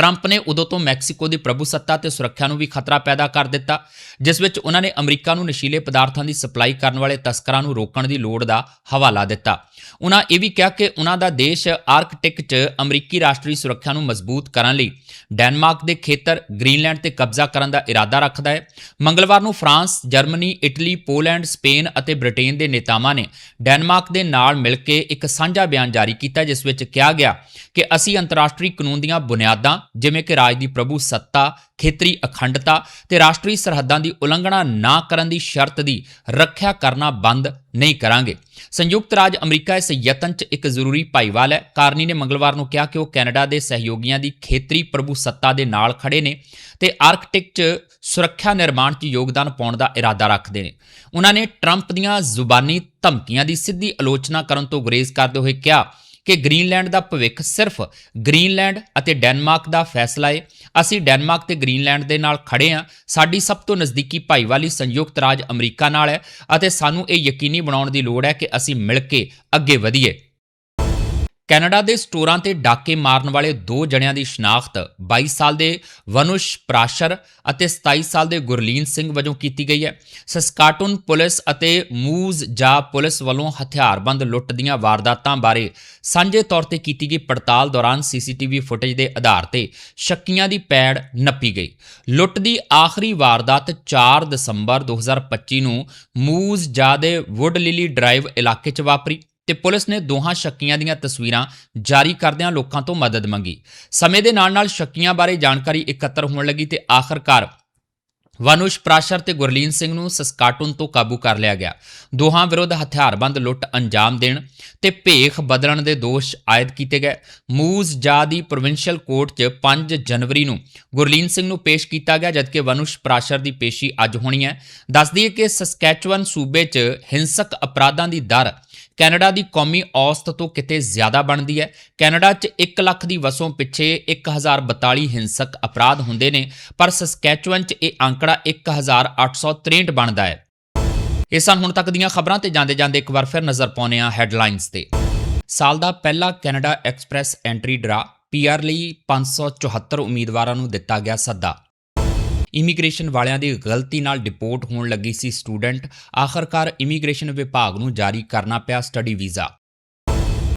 ਟਰੰਪ ਨੇ ਉਦੋਂ ਤੋਂ ਮੈਕਸੀਕੋ ਦੀ ਪ੍ਰਭੂਸੱਤਾ ਤੇ ਸੁਰੱਖਿਆ ਨੂੰ ਵੀ ਖਤਰਾ ਪੈਦਾ ਕਰ ਦਿੱਤਾ ਜਿਸ ਵਿੱਚ ਉਹਨਾਂ ਨੇ ਅਮਰੀਕਾ ਨੂੰ ਨਸ਼ੀਲੇ ਪਦਾਰਥਾਂ ਦੀ ਸਪਲਾਈ ਕਰਨ ਵਾਲੇ ਤਸਕਰਾਂ ਨੂੰ ਰੋਕਣ ਦੀ ਲੋੜ ਦਾ ਹਵਾਲਾ ਦਿੱਤਾ। ਉਹਨਾਂ ਇਹ ਵੀ ਕਿਹਾ ਕਿ ਉਹਨਾਂ ਦਾ ਦੇਸ਼ ਆਰਕਟਿਕ 'ਚ ਅਮਰੀਕੀ ਰਾਸ਼ਟਰੀ ਸੁਰੱਖਿਆ ਨੂੰ ਮਜ਼ਬੂਤ ਕਰਨ ਲਈ ਡੈਨਮਾਰਕ ਦੇ ਖੇਤਰ ਗ੍ਰੀਨਲੈਂਡ ਤੇ ਕਬਜ਼ਾ ਕਰਨ ਦਾ ਇਰਾਦਾ ਰੱਖਦਾ ਹੈ। ਮੰਗਲਵਾਰ ਨੂੰ France, Germany, Italy, Poland, Spain ਅਤੇ ਬ੍ਰਿਟੇਨ ਦੇ ਨੇਤਾਵਾਂ ਨੇ ਡੈਨਮਾਰਕ ਦੇ ਨਾਲ ਮਿਲ ਕੇ ਇੱਕ ਸਾਂਝਾ ਬਿਆਨ ਜਾਰੀ ਕੀਤਾ ਜਿਸ ਵਿੱਚ ਕਿਹਾ ਗਿਆ ਕਿ ਅਸੀਂ ਅੰਤਰਰਾਸ਼ਟਰੀ ਕਾਨੂੰਨ ਦੀਆਂ ਬੁਨਿਆਦਾਂ ਜਿਵੇਂ ਕਿ ਰਾਜ ਦੀ ਪ੍ਰਭੂ ਸੱਤਾ, ਖੇਤਰੀ ਅਖੰਡਤਾ ਤੇ ਰਾਸ਼ਟਰੀ ਸਰਹੱਦਾਂ ਦੀ ਉਲੰਘਣਾ ਨਾ ਕਰਨ ਦੀ ਸ਼ਰਤ ਦੀ ਰੱਖਿਆ ਕਰਨਾ ਬੰਦ ਨਹੀਂ ਕਰਾਂਗੇ। ਸੰਯੁਕਤ ਰਾਜ ਅਮਰੀਕਾ ਇਸ ਯਤਨ 'ਚ ਇੱਕ ਜ਼ਰੂਰੀ ਭਾਈਵਾਲ ਹੈ। ਕਾਰਨੀ ਨੇ ਮੰਗਲਵਾਰ ਨੂੰ ਕਿਹਾ ਕਿ ਉਹ ਕੈਨੇਡਾ ਦੇ ਸਹਿਯੋਗੀਆਂ ਦੀ ਖੇਤਰੀ ਪ੍ਰਭੂ ਸੱਤਾ ਦੇ ਨਾਲ ਖੜੇ ਨੇ ਤੇ ਆਰਕਟਿਕ 'ਚ ਸੁਰੱਖਿਆ ਨਿਰਮਾਣ 'ਚ ਯੋਗਦਾਨ ਪਾਉਣ ਦਾ ਇਰਾਦਾ ਰੱਖਦੇ ਨੇ। ਉਹਨਾਂ ਨੇ ਟਰੰਪ ਦੀਆਂ ਜ਼ੁਬਾਨੀ ਧਮਕੀਆਂ ਦੀ ਸਿੱਧੀ ਆਲੋਚਨਾ ਕਰਨ ਤੋਂ ਗੁਰੇਜ਼ ਕਰਦੇ ਹੋਏ ਕਿਹਾ ਕਿ ਗ੍ਰੀਨਲੈਂਡ ਦਾ ਭਵਿੱਖ ਸਿਰਫ ਗ੍ਰੀਨਲੈਂਡ ਅਤੇ ਡੈਨਮਾਰਕ ਦਾ ਫੈਸਲਾ ਹੈ ਅਸੀਂ ਡੈਨਮਾਰਕ ਤੇ ਗ੍ਰੀਨਲੈਂਡ ਦੇ ਨਾਲ ਖੜੇ ਹਾਂ ਸਾਡੀ ਸਭ ਤੋਂ ਨਜ਼ਦੀਕੀ ਭਾਈਵਾਲੀ ਸੰਯੁਕਤ ਰਾਜ ਅਮਰੀਕਾ ਨਾਲ ਹੈ ਅਤੇ ਸਾਨੂੰ ਇਹ ਯਕੀਨੀ ਬਣਾਉਣ ਦੀ ਲੋੜ ਹੈ ਕਿ ਅਸੀਂ ਮਿਲ ਕੇ ਅੱਗੇ ਵਧੀਏ। ਕੈਨੇਡਾ ਦੇ ਸਟੋਰਾਂ ਤੇ ਡਾਕੇ ਮਾਰਨ ਵਾਲੇ ਦੋ ਜਣਿਆਂ ਦੀ ਸ਼ਨਾਖਤ 22 ਸਾਲ ਦੇ ਵਨੁਸ਼ ਪ੍ਰਾਸ਼ਰ ਅਤੇ 27 ਸਾਲ ਦੇ ਗੁਰਲੀਨ ਸਿੰਘ ਵਜੋਂ ਕੀਤੀ ਗਈ ਹੈ। ਸਸਕਾਟੂਨ ਪੁਲਿਸ ਅਤੇ ਮੂਜ਼ ਜਾ ਪੁਲਿਸ ਵੱਲੋਂ ਹਥਿਆਰਬੰਦ ਲੁੱਟ ਦੀਆਂ ਵਾਰਦਾਤਾਂ ਬਾਰੇ ਸਾਂਝੇ ਤੌਰ ਤੇ ਕੀਤੀ ਗਈ ਪੜਤਾਲ ਦੌਰਾਨ ਸੀਸੀਟੀਵੀ ਫੁਟੇਜ ਦੇ ਆਧਾਰ ਤੇ ਸ਼ੱਕੀਆਂ ਦੀ ਪੈੜ ਨੱਪੀ ਗਈ। ਲੁੱਟ ਦੀ ਆਖਰੀ ਵਾਰਦਾਤ 4 ਦਸੰਬਰ 2025 ਨੂੰ ਮੂਜ਼ ਜਾ ਦੇ ਵੁੱਡ ਲਿਲੀ ਡਰਾਈਵ ਇਲਾਕੇ 'ਚ ਵਾਪਰੀ। ਤੇ ਪੁਲਿਸ ਨੇ ਦੋਹਾਂ ਸ਼ੱਕੀਆਂ ਦੀਆਂ ਤਸਵੀਰਾਂ ਜਾਰੀ ਕਰਦਿਆਂ ਲੋਕਾਂ ਤੋਂ ਮਦਦ ਮੰਗੀ। ਸਮੇਂ ਦੇ ਨਾਲ-ਨਾਲ ਸ਼ੱਕੀਆਂ ਬਾਰੇ ਜਾਣਕਾਰੀ ਇਕੱਤਰ ਹੋਣ ਲੱਗੀ ਤੇ ਆਖਰਕਾਰ ਵਨੁਸ਼ ਪ੍ਰਾਸ਼ਰ ਤੇ ਗੁਰਲੀਨ ਸਿੰਘ ਨੂੰ ਸਸਕਾਟੂਨ ਤੋਂ ਕਾਬੂ ਕਰ ਲਿਆ ਗਿਆ। ਦੋਹਾਂ ਵਿਰੁੱਧ ਹਥਿਆਰਬੰਦ ਲੁੱਟ ਅੰਜਾਮ ਦੇਣ ਤੇ ਭੇਖ ਬਦਲਣ ਦੇ ਦੋਸ਼ ਆਇਦ ਕੀਤੇ ਗਏ। ਮੂਜ਼ ਜਾ ਦੀ ਪ੍ਰੋਵਿੰਸ਼ੀਅਲ ਕੋਰਟ 'ਚ 5 ਜਨਵਰੀ ਨੂੰ ਗੁਰਲੀਨ ਸਿੰਘ ਨੂੰ ਪੇਸ਼ ਕੀਤਾ ਗਿਆ, ਜਦਕਿ ਵਨੁਸ਼ ਪ੍ਰਾਸ਼ਰ ਦੀ ਪੇਸ਼ੀ ਅੱਜ ਹੋਣੀ ਹੈ। ਦੱਸਦੀ ਹੈ ਕਿ ਸਸਕੈਚਵਨ ਸੂਬੇ 'ਚ ਹਿੰਸਕ ਅਪਰਾਧਾਂ ਦੀ ਦਰ ਕੈਨੇਡਾ ਦੀ ਕੌਮੀ ਔਸਤ ਤੋਂ ਕਿਤੇ ਜ਼ਿਆਦਾ ਬਣਦੀ ਹੈ। ਕੈਨੇਡਾ 'ਚ 1 ਲੱਖ ਦੀ ਵਸੋਂ ਪਿੱਛੇ 1042 ਹਿੰਸਕ ਅਪਰਾਧ ਹੁੰਦੇ ਨੇ, ਪਰ ਸਸਕੈਚੁਅਨ 'ਚ ਇਹ ਅੰਕੜਾ 1863 ਬਣਦਾ ਹੈ। ਇਹ ਸਨ ਹੁਣ ਤੱਕ ਦੀਆਂ ਖਬਰਾਂ ਤੇ ਜਾਂਦੇ ਜਾਂਦੇ ਇੱਕ ਵਾਰ ਫਿਰ ਨਜ਼ਰ ਪਾਉਂਦੇ ਹਾਂ ਹੈਡਲਾਈਨਸ ਤੇ। ਸਾਲ ਦਾ ਪਹਿਲਾ Canada express entry draw PR ਲਈ 574 ਉਮੀਦਵਾਰਾਂ ਨੂੰ ਦਿੱਤਾ ਗਿਆ ਸੱਦਾ। ਇਮੀਗ੍ਰੇਸ਼ਨ ਵਾਲਿਆਂ ਦੀ ਗਲਤੀ ਨਾਲ ਡਿਪੋਰਟ ਹੋਣ ਲੱਗੀ ਸੀ ਸਟੂਡੈਂਟ। ਆਖਰਕਾਰ ਇਮੀਗ੍ਰੇਸ਼ਨ ਵਿਭਾਗ ਨੂੰ ਜਾਰੀ ਕਰਨਾ ਪਿਆ ਸਟੱਡੀ ਵੀਜ਼ਾ।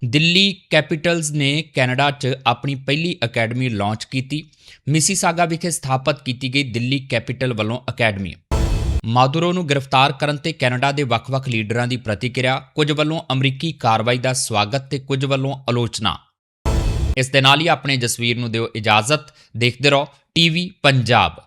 ਦਿੱਲੀ ਕੈਪੀਟਲਸ ਨੇ ਕੈਨੇਡਾ 'ਚ ਆਪਣੀ ਪਹਿਲੀ ਅਕੈਡਮੀ ਲਾਂਚ ਕੀਤੀ। ਮਿਸੀਸਾਗਾ ਵਿਖੇ ਸਥਾਪਿਤ ਕੀਤੀ ਗਈ ਦਿੱਲੀ ਕੈਪੀਟਲ ਵੱਲੋਂ ਅਕੈਡਮੀ। ਮਾਦੁਰੋ ਨੂੰ ਗ੍ਰਿਫਤਾਰ ਕਰਨ ਤੇ ਕੈਨੇਡਾ ਦੇ ਵੱਖ-ਵੱਖ ਲੀਡਰਾਂ ਦੀ ਪ੍ਰਤੀਕਿਰਿਆ, ਕੁਝ ਵੱਲੋਂ ਅਮਰੀਕੀ ਕਾਰਵਾਈ ਦਾ ਸਵਾਗਤ ਤੇ ਕੁਝ ਵੱਲੋਂ ਆਲੋਚਨਾ। ਇਸ ਦੇ ਨਾਲ ਹੀ ਆਪਣੇ ਜਸਵੀਰ ਨੂੰ ਦਿਓ ਇਜਾਜ਼ਤ। ਦੇਖਦੇ ਰਹੋ, ਟੀਵੀ ਪੰਜਾਬ।